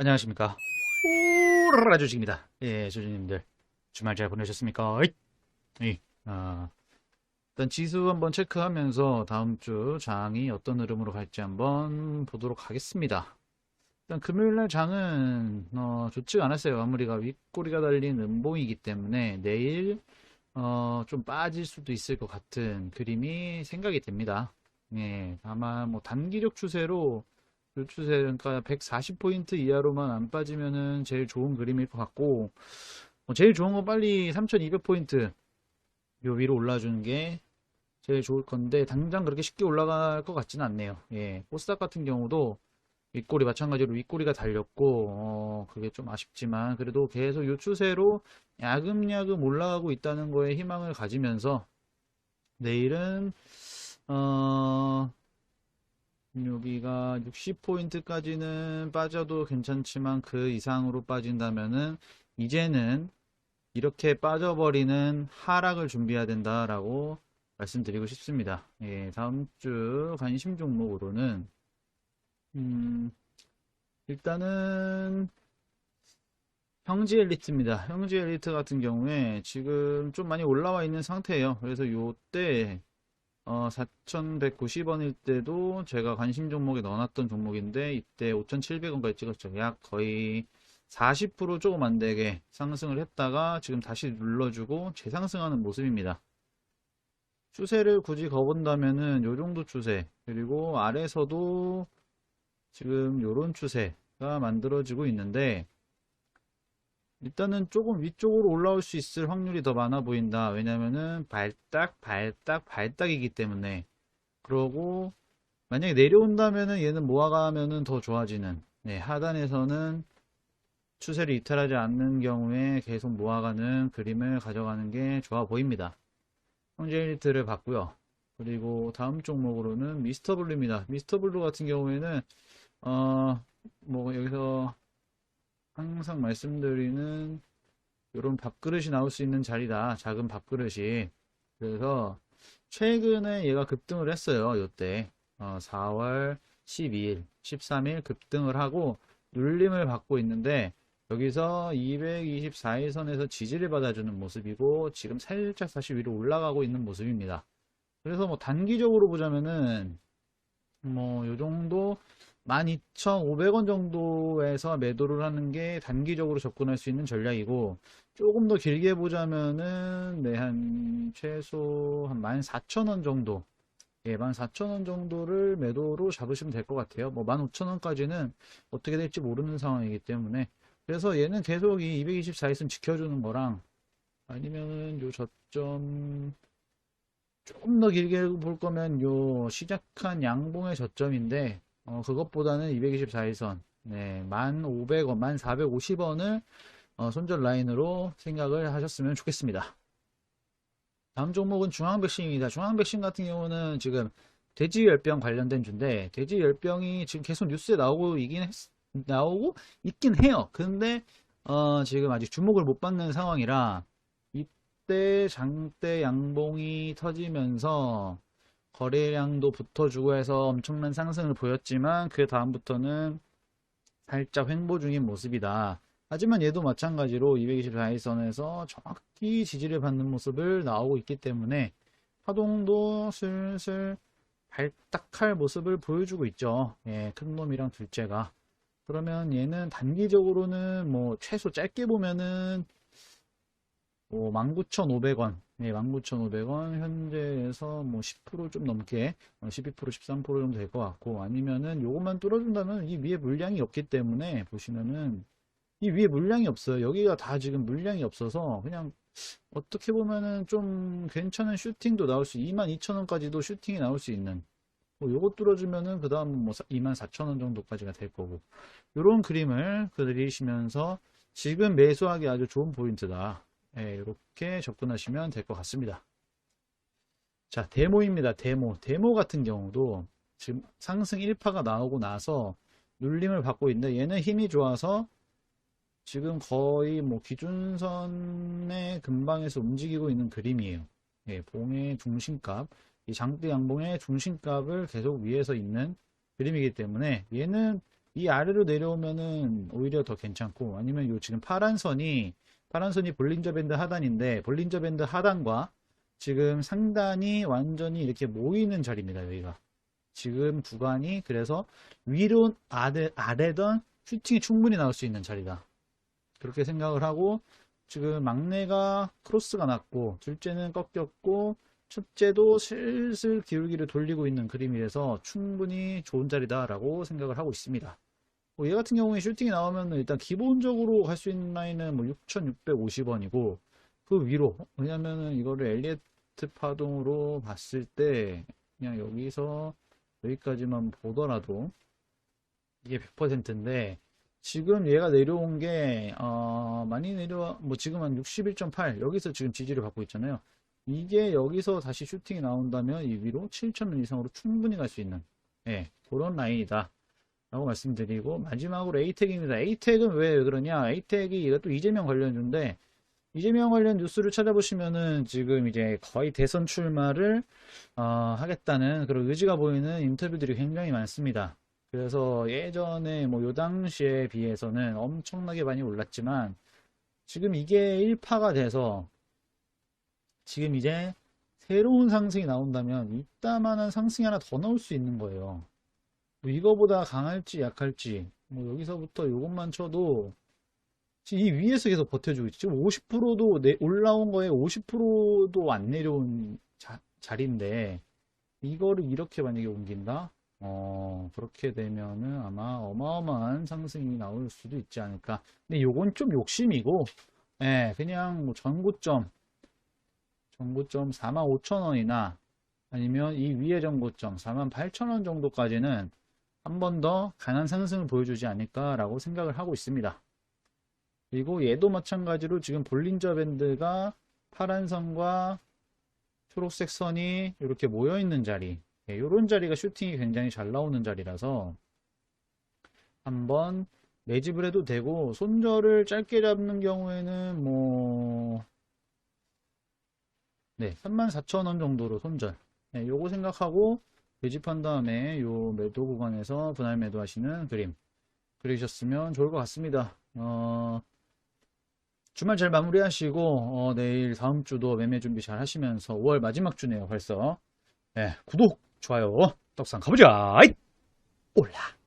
안녕하십니까. 오라라 주식입니다. 예, 주주님들. 주말 잘 보내셨습니까? 이, 아, 일단 지수 한번 체크하면서 다음 주 장이 어떤 흐름으로 갈지 한번 보도록 하겠습니다. 일단 금요일날 장은, 어, 좋지가 않았어요. 마무리가 윗꼬리가 달린 음봉이기 때문에 내일, 어, 좀 빠질 수도 있을 것 같은 그림이 생각이 됩니다. 예, 다만 뭐 단기적 추세로 요 추세 그러니까 140포인트 이하로만 안 빠지면은 제일 좋은 그림일 것 같고 뭐 제일 좋은 건 빨리 3200포인트 요 위로 올라주는 게 제일 좋을 건데 당장 그렇게 쉽게 올라갈 것 같지는 않네요. 예, 코스닥 같은 경우도 윗꼬리 마찬가지로 윗꼬리가 달렸고 어, 그게 좀 아쉽지만 그래도 계속 요 추세로 야금야금 올라가고 있다는 거에 희망을 가지면서 내일은 어 여기가 60포인트까지는 빠져도 괜찮지만 그 이상으로 빠진다면은 이제는 이렇게 빠져버리는 하락을 준비해야 된다라고 말씀드리고 싶습니다. 예, 다음 주 관심 종목으로는 음, 일단은 형지 엘리트입니다. 형지 엘리트 같은 경우에 지금 좀 많이 올라와 있는 상태예요. 그래서 요때 어, 4,190원일 때도 제가 관심 종목에 넣어놨던 종목인데 이때 5,700원까지 찍었죠. 약 거의 40% 조금 안 되게 상승을 했다가 지금 다시 눌러주고 재상승하는 모습입니다. 추세를 굳이 거본다면은 요 정도 추세 그리고 아래서도 지금 요런 추세가 만들어지고 있는데 일단은 조금 위쪽으로 올라올 수 있을 확률이 더 많아 보인다. 왜냐면은 발딱, 발딱, 발딱이기 때문에. 그러고 만약에 내려온다면은 얘는 모아가면은 더 좋아지는. 네, 하단에서는 추세를 이탈하지 않는 경우에 계속 모아가는 그림을 가져가는 게 좋아 보입니다. 형제 일리트를 봤고요. 그리고 다음 종목으로는 미스터 블루입니다. 미스터 블루 같은 경우에는 어, 뭐 여기서 항상 말씀드리는 이런 밥그릇이 나올 수 있는 자리다. 작은 밥그릇이. 그래서 최근에 얘가 급등을 했어요. 요때. 어, 4월 12일, 13일 급등을 하고 눌림을 받고 있는데 여기서 224일선에서 지지를 받아주는 모습이고 지금 살짝 다시 위로 올라가고 있는 모습입니다. 그래서 뭐 단기적으로 보자면은 뭐 요 정도 12,500원 정도에서 매도를 하는 게 단기적으로 접근할 수 있는 전략이고 조금 더 길게 보자면은 네, 한 최소 한 14,000원 정도 예, 14,000원 정도를 매도로 잡으시면 될 것 같아요. 뭐 15,000원까지는 어떻게 될지 모르는 상황이기 때문에 그래서 얘는 계속 이 224일선 지켜주는 거랑 아니면은 요 저점 조금 더 길게 볼 거면 요 시작한 양봉의 저점인데 어, 그것보다는 224일선, 네, 1,500원, 1,450원을 어, 손절 라인으로 생각을 하셨으면 좋겠습니다. 다음 종목은 중앙백신입니다. 중앙백신 같은 경우는 지금 돼지열병 관련된 주인데 돼지열병이 지금 계속 뉴스에 나오고 있긴 했, 나오고 있긴 해요. 근데 어, 지금 아직 주목을 못 받는 상황이라 이때 장대 양봉이 터지면서 거래량도 붙어주고 해서 엄청난 상승을 보였지만 그 다음부터는 살짝 횡보 중인 모습이다. 하지만 얘도 마찬가지로 224일선에서 정확히 지지를 받는 모습을 나오고 있기 때문에 파동도 슬슬 발딱할 모습을 보여주고 있죠. 예, 큰 놈이랑 둘째가. 그러면 얘는 단기적으로는 뭐 최소 짧게 보면은 뭐 19,500원, 네, 19,500원 현재에서 뭐 10%좀 넘게 12% 13% 정도 될 것 같고 아니면은 요것만 뚫어준다면 이 위에 물량이 없기 때문에 보시면은 이 위에 물량이 없어요. 여기가 다 지금 물량이 없어서 그냥 어떻게 보면은 좀 괜찮은 슈팅도 나올 수 22,000원까지도 슈팅이 나올 수 있는 뭐 요거 뚫어주면은 그 다음 뭐 24,000원 정도까지가 될 거고 요런 그림을 그리시면서 지금 매수하기 아주 좋은 포인트다. 예, 이렇게 접근하시면 될 것 같습니다. 자, 데모입니다. 데모. 데모 같은 경우도 지금 상승 1파가 나오고 나서 눌림을 받고 있는데 얘는 힘이 좋아서 지금 거의 뭐 기준선의 근방에서 움직이고 있는 그림이에요. 예, 봉의 중심값, 이 장대 양봉의 중심값을 계속 위에서 있는 그림이기 때문에 얘는 이 아래로 내려오면은 오히려 더 괜찮고 아니면 요 지금 파란 선이 파란 선이 볼린저 밴드 하단인데 볼린저 밴드 하단과 지금 상단이 완전히 이렇게 모이는 자리입니다. 여기가 지금 구간이 그래서 위로 아래 아래던 슈팅이 충분히 나올 수 있는 자리다. 그렇게 생각을 하고 지금 막내가 크로스가 났고 둘째는 꺾였고 첫째도 슬슬 기울기를 돌리고 있는 그림이라서 충분히 좋은 자리다라고 생각을 하고 있습니다. 뭐 얘 같은 경우에 슈팅이 나오면 일단 기본적으로 갈 수 있는 라인은 뭐 6,650원이고 그 위로 왜냐면은 이거를 엘리에트 파동으로 봤을 때 그냥 여기서 여기까지만 보더라도 이게 100%인데 지금 얘가 내려온 게 어, 많이 내려와 뭐 지금 한 61.8 여기서 지금 지지를 받고 있잖아요. 이게 여기서 다시 슈팅이 나온다면 이 위로 7,000원 이상으로 충분히 갈 수 있는 예, 그런 라인이다. 라고 말씀드리고 마지막으로 에이텍입니다. 에이텍은 왜 그러냐? 에이텍이 이것도 이재명 관련주인데 이재명 관련 뉴스를 찾아보시면은 지금 이제 거의 대선 출마를 어, 하겠다는 그런 의지가 보이는 인터뷰들이 굉장히 많습니다. 그래서 예전에 뭐 요 당시에 비해서는 엄청나게 많이 올랐지만 지금 이게 1파가 돼서 지금 이제 새로운 상승이 나온다면 이따만한 상승이 하나 더 나올 수 있는 거예요. 뭐 이거보다 강할지 약할지 뭐 여기서부터 요것만 쳐도 이 위에서 계속 버텨주고 있지. 지금 50%도 올라온 거에 50%도 안 내려온 자, 자리인데 이거를 이렇게 만약에 옮긴다? 어, 그렇게 되면은 아마 어마어마한 상승이 나올 수도 있지 않을까. 근데 요건 좀 욕심이고, 예, 그냥 뭐 전고점, 전고점 45,000원이나 아니면 이 위에 전고점 48,000원 정도까지는 한 번 더 강한 상승을 보여주지 않을까라고 생각을 하고 있습니다. 그리고 얘도 마찬가지로 지금 볼린저 밴드가 파란 선과 초록색 선이 이렇게 모여 있는 자리 이런 자리가 슈팅이 굉장히 잘 나오는 자리라서 한번 매집을 해도 되고 손절을 짧게 잡는 경우에는 뭐 네, 34,000원 정도로 손절 네, 요거 생각하고 매집한 다음에 요 매도 구간에서 분할 매도 하시는 그림 그리셨으면 좋을 것 같습니다. 어, 주말 잘 마무리하시고 어, 내일 다음 주도 매매 준비 잘 하시면서 5월 마지막 주네요 벌써. 네, 구독 좋아요 떡상 가보자. 올라